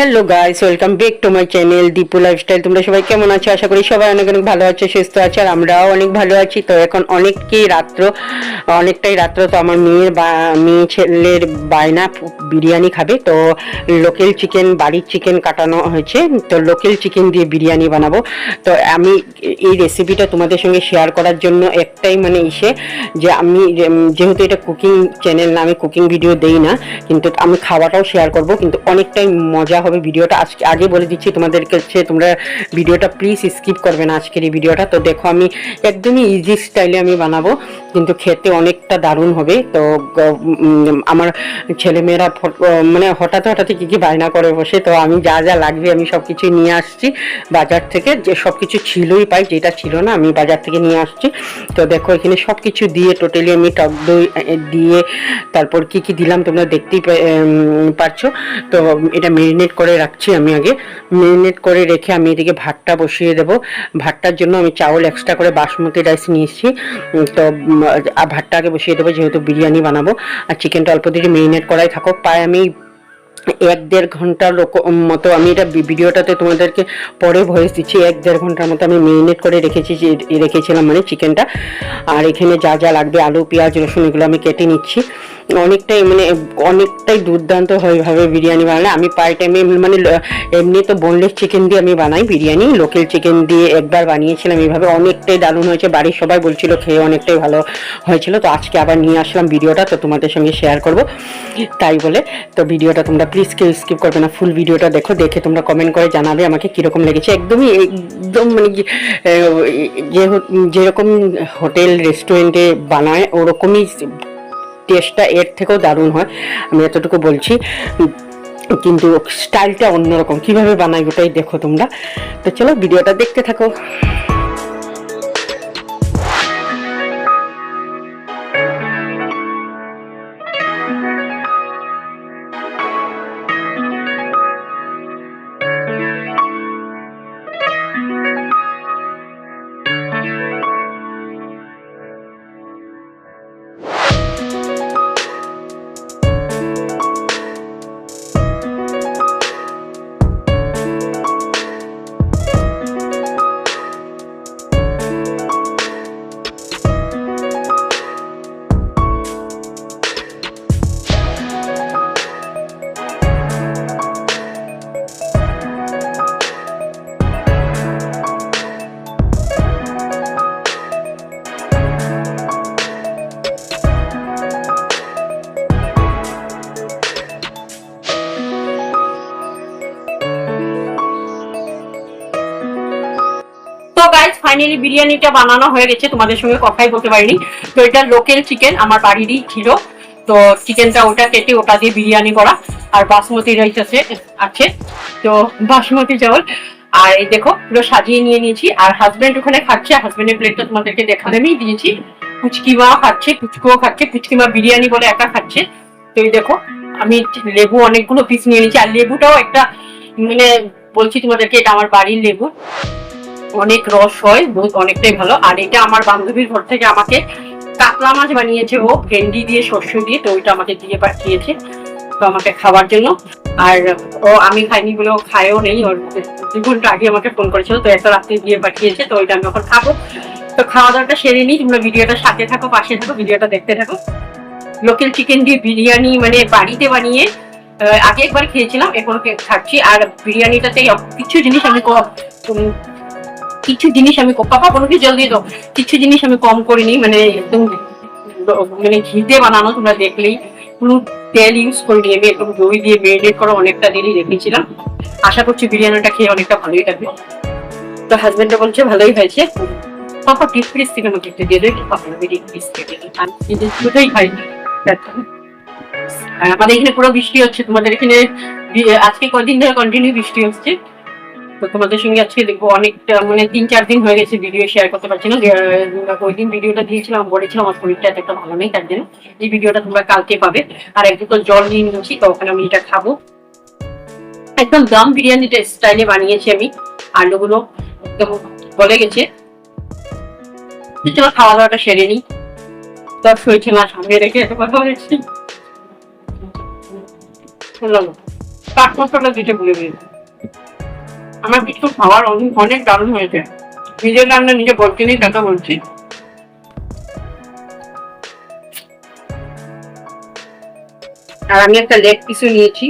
Hello guys welcome back to my channel Dipu lifestyle তোমরা সবাই কেমন আছো? আশা করি সবাই অনেক অনেক ভালো আছে, সুস্থ আছে, আর আমরাও অনেক ভালো আছি। তো এখন অনেকই রাত্র, অনেকটাই রাত্র। তো আমার মেয়ের বা, মেয়ে ছেলের বায়না বিরিয়ানি খাবে। তো লোকাল চিকেন, বাড়ির চিকেন কাটানো হয়েছে। তো লোকাল চিকেন দিয়ে বিরিয়ানি বানাবো। তো আমি এই রেসিপিটা তোমাদের সঙ্গে শেয়ার করার জন্য একটাই মানে ইসে যে আমি যেহেতু এটা কুকিং চ্যানেল না, আমি কুকিং ভিডিও দেই না, কিন্তু আমি খাওয়াটাও শেয়ার করব। কিন্তু অনেকটাই মজা হবে ভিডিওটা আজকে আগে বলে দিচ্ছি তোমাদের কাছে তোমরা ভিডিওটা প্লিজ স্কিপ করবে না আজকের এই ভিডিওটা। তো দেখো আমি একদমই ইজি স্টাইলে আমি বানাবো। কিন্তু খেতে অনেকটা দারুণ হবে। তো আমার ছেলেমেয়েরা মানে হঠাৎ হঠাৎ কী কী বায়না করে বসে, তো আমি যা যা লাগবে আমি সব কিছু নিয়ে আসছি বাজার থেকে। যে সব কিছু ছিলই পাই, যেটা ছিল না, আমি বাজার থেকে নিয়ে আসছি। তো দেখো, এখানে সব কিছু দিয়ে টোটালি আমি টক দই দিয়ে তারপর কি কি দিলাম তোমরা দেখতেই পারছ। তো এটা মেরিনেট করে রাখছি আমি আগে। মেরিনেট করে রেখে আমি এদিকে ভাতটা বসিয়ে দেবো। ভাতটার জন্য আমি চাউল এক্সট্রা করে বাসমতি রাইস নিয়েছি। তো ভাতটা আগে বসিয়ে দেবো, যেহেতু বিরিয়ানি বানাবো আর চিকেনটা অল্প দিকে মেরিনেট করাই থাকো প্রায় আমি এক দেড় ঘণ্টার মতো আমি এটা ভিডিওটাতে তোমাদেরকে পরে ভয়েস দিচ্ছি। এক দেড় ঘণ্টার মতো আমি মেরিনেট করে রেখেছি রেখেছিলাম মানে চিকেনটা আর এখানে যা যা লাগবে, আলু, পেঁয়াজ, রসুন, এগুলো আমি কেটে নিচ্ছি। অনেকটাই মানে অনেকটাই দুর্দান্ত হবে বিরিয়ানি বানালে। আমি পার টাইমে মানে এমনি তো বোনলেস চিকেন দিয়ে আমি বানাই বিরিয়ানি লোকাল চিকেন দিয়ে একবার বানিয়েছিলাম এইভাবে। অনেকটাই দারুণ হয়েছে, বাড়ির সবাই বলছিল খেয়ে অনেকটাই ভালো হয়েছিল। তো আজকে আবার নিয়ে আসলাম ভিডিওটা, তো তোমাদের সঙ্গে শেয়ার করব। তাই বলে, তো ভিডিওটা তোমরা প্লিজ কেউ স্কিপ করবে না। ফুল ভিডিওটা দেখো, দেখে তোমরা কমেন্ট করে জানাবে আমাকে কীরকম লেগেছে। একদমই একদম মানে যে যেরকম হোটেল রেস্টুরেন্টে বানায়, ওরকমই টেস্টটা এর থেকেও দারুণ হয়। আমি এতটুকু বলছি, কিন্তু স্টাইলটা অন্যরকম। কীভাবে বানাই ওটাই দেখো তোমরা। তো চলো, ভিডিওটা দেখতে থাকো। ফাইনালি বিরিয়ানিটা বানানো হয়ে গেছে। তোমাদের সঙ্গে কথাই বলতে পারিনি। তো এটা লোকাল চিকেন আমার বাড়িরই ছিল। তো চিকেনটা ওটা কেটে ওটা দিয়ে বিরিয়ানি করা। আর বাসমতি রাইস আছে আছে। তো বাসমতি চাউল। আর এই দেখো, পুরো সাজিয়ে নিয়ে নিয়েছি। আর হাজবেন্ড ওখানে খাচ্ছে হাজব্যান্ডের প্লেটটা তোমাদেরকে দেখালেই দিয়েছি। পুচকিমা খাচ্ছে, পুচকুও খাচ্ছে, পুচকিমা বিরিয়ানি বলে একা খাচ্ছে। তো এই দেখো, আমি লেবু অনেকগুলো পিস নিয়ে নিয়েছি। আর লেবুটাও একটা মানে বলছি তোমাদেরকে, এটা আমার বাড়ির লেবু। অনেক রস হয়, দুধ অনেকটাই ভালো। আর এটা আমার বান্ধবীর ঘর থেকে আমাকে কাতলা মাছ বানিয়েছে ও, ভেন্ডি দিয়ে শস্য দিয়ে, তো ওইটা আমাকে দিয়ে পাঠিয়েছে তো আমাকে খাওয়ার জন্য। আর ও আমি খাইনি বলে ও খায়ও নেই, ওর দু ঘণ্টা আগে আমাকে ফোন করেছিল, তো একটা রাত্রে দিয়ে পাঠিয়েছে, তো ওইটা আমি এখন খাব। তো খাওয়া দাওয়াটা সেরে নিই, তোমরা ভিডিওটা সাথে থাকো, পাশে থাকো, ভিডিওটা দেখতে থাকো। লোকাল চিকেন দিয়ে বিরিয়ানি মানে বাড়িতে বানিয়ে আগে একবার খেয়েছিলাম, এখন খাচ্ছি। আর বিরিয়ানিটাতে কিছু জিনিস আমি কিছু জিনিস আমি পাপা কোনো কিছু জলদি দাও। কিছু জিনিস আমি কম করিনি মানে একদম মানে ঘিতে বানানো তোমরা দেখলেই। কোনো তেল ইউজ করিনি আমি, একদম দই দিয়ে মেরিনেট করা অনেকটা দিনই রেখেছিলাম। আশা করছি বিরিয়ানিটা খেয়ে অনেকটা ভালোই লাগবে তো হাজবেন্ডটা বলছে, ভালোই হয়েছে। পাপা ডিপ ফ্রিজ থেকে আমাকে একটু দিয়ে দেবে, পাপা আমি ডিপ ফ্রিজ থেকে। আমি দুটোই খাই। আমাদের এখানে পুরো বৃষ্টি হচ্ছে, তোমাদের এখানে আজকে কদিন ধরে কন্টিনিউ বৃষ্টি হচ্ছে। তো তোমাদের সঙ্গে আজকে দেখব অনেকটা মানে তিন চার দিন হয়ে গেছে ভিডিও শেয়ার করতে পারছি না। ওই দিন ভিডিওটা দিয়েছিলাম, বলেছিলাম, আমার শরীরটা একটা ভালো নেই, তার জন্য এই ভিডিওটা তোমরা কালকে পাবে। আর এক দুটো জল নিয়ে নিয়েছি, তো ওখানে আমি এটা খাব। একদম দম বিরিয়ানিটা স্টাইলে বানিয়েছি আমি, আলুগুলো একদম গলে গেছে। খাওয়া দাওয়াটা সেরে নিই। দশ হয়েছে না, সামনে রেখে এত কথা বলেছি। কাঠ মশলা দিতে ভুলে গেছি। আমার কিছু খাবার অনেক দারুণ হয়েছে। নিজের রান্না নিজে বলতে নেই টাকা বলছি। আর আমি একটা লেগ পিসও নিয়েছি।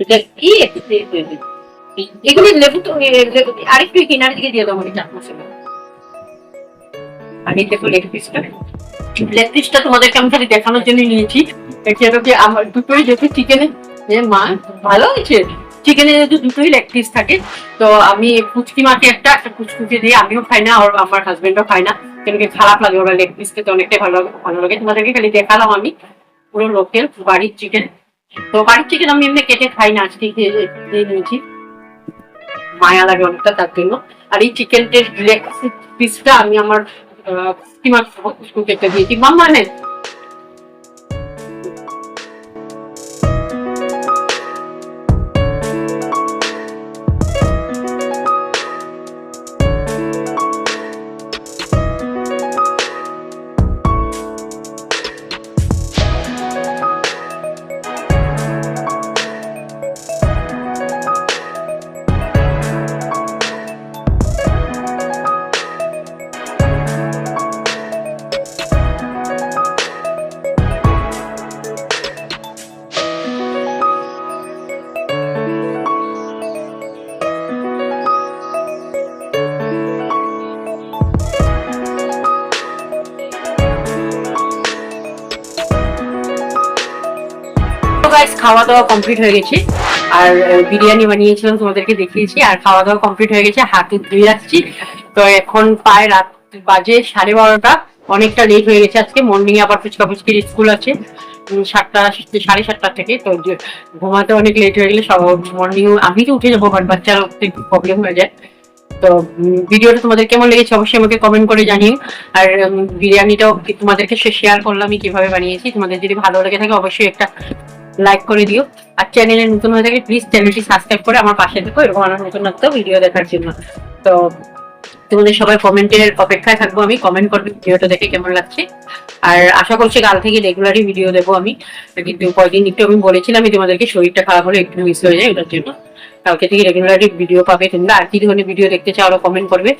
এটা দেখানোর জন্য নিয়েছি। কি আমার দুটোই যেহেতু চিকেনে মা, ভালো হয়েছে? চিকেনে যেহেতু দুটোই লেগ পিস থাকে, তো আমি পুচকি মাকে একটা একটা কুচকুচে দিয়ে আমিও খাই না, আর আমার হাজবেন্ডও খাই না। কেন কি খারাপ লাগে ওরা লেগ পিস খেতে, অনেকটাই ভালো লাগে ভালো লাগে। তোমাদেরকে খালি দেখালাম আমি পুরো লোকের বাড়ির চিকেন তো বাড়ির চিকেন আমি এমনি কেটে খাই না, আজকে খেয়ে নিয়েছি। মায়া লাগে অনেকটা তার জন্য। আর এই চিকেনটের লেগ পিসটা আমি আমার স্টিমার কেটে দিয়েছি। মাম্মা নেন গাইস খাওয়া দাওয়া কমপ্লিট হয়ে গেছে। আর বিরিয়ানি বানিয়েছিলাম, তোমাদেরকে দেখিয়েছি। আর খাওয়া দাওয়া কমপ্লিট হয়ে গেছে হাতে ধুয়ে রাখছি। তো এখন প্রায় রাত বাজে সাড়ে বারোটা, অনেকটা লেট হয়ে গেছে আজকে। মর্নিং আবার ফুচকা ফুচকির স্কুল আছে সাতটা সাড়ে সাতটা থেকে। তো ঘুমাতে অনেক লেট হয়ে গেলে সব মর্নিং আমি তো উঠে যাব বাট বাচ্চারা একটু প্রবলেম হয়ে যায়। তো ভিডিওটা তোমাদের কেমন লেগেছে অবশ্যই আমাকে কমেন্ট করে জানিও। আর বিরিয়ানিটাও তোমাদেরকে শেয়ার করলাম আমি কীভাবে বানিয়েছি। তোমাদের যদি ভালো লেগে থাকে অবশ্যই একটা লাইক করে দিও। আর চ্যানেলে নতুন হয়ে থাকে প্লিজ চ্যানেলটি সাবস্ক্রাইব করে আমার পাশে থেকো এরকম আমার নতুন ভিডিও দেখার জন্য। তো তোমাদের সবাই কমেন্টের অপেক্ষায় থাকব আমি। কমেন্ট করবে ভিডিওটা দেখে কেমন লাগছে। আর আশা করছি কাল থেকে রেগুলারই ভিডিও দেবো আমি। কিন্তু কয়েকদিন একটু আমি বলেছিলাম আমি তোমাদেরকে শরীরটা খারাপ হলে একটু মিস হয়ে যায় ওটার জন্য। কালকে থেকে রেগুলারই ভিডিও পাবে তোমরা। আর কি ধরনের ভিডিও দেখতে চাও কমেন্ট করবে।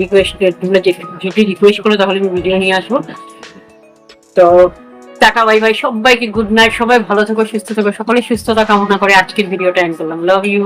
রিকোয়েস্ট তোমরা যদি রিকোয়েস্ট করো তাহলে আমি ভিডিও নিয়ে আসব। তো টাকা বাই বাই সবাইকে গুড নাইট সবাই ভালো থেকো, সুস্থ থেকো সকলে সুস্থতা কামনা করে আজকের ভিডিওটা এন্ড করলাম। Love you